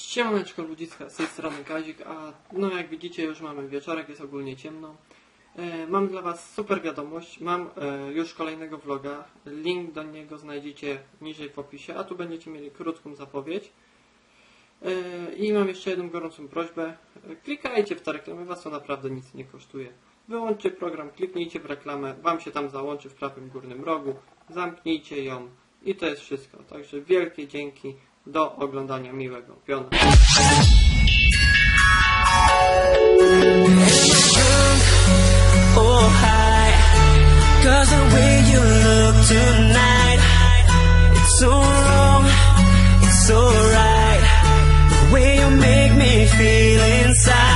Siemaneczko ludziska, z tej strony Kazik, a no jak widzicie już mamy wieczorek, jest ogólnie ciemno. E, mam dla Was super wiadomość, mam e, już kolejnego vloga, link do niego znajdziecie niżej w opisie, a tu będziecie mieli krótką zapowiedź. E, I mam jeszcze jedną gorącą prośbę, klikajcie w te reklamy, Was to naprawdę nic nie kosztuje. Wyłączcie program, kliknijcie w reklamę, Wam się tam załączy w prawym górnym rogu, zamknijcie ją i to jest wszystko. Także wielkie dzięki, do oglądania miłego piona. Oh, so right. The way you make me feel inside.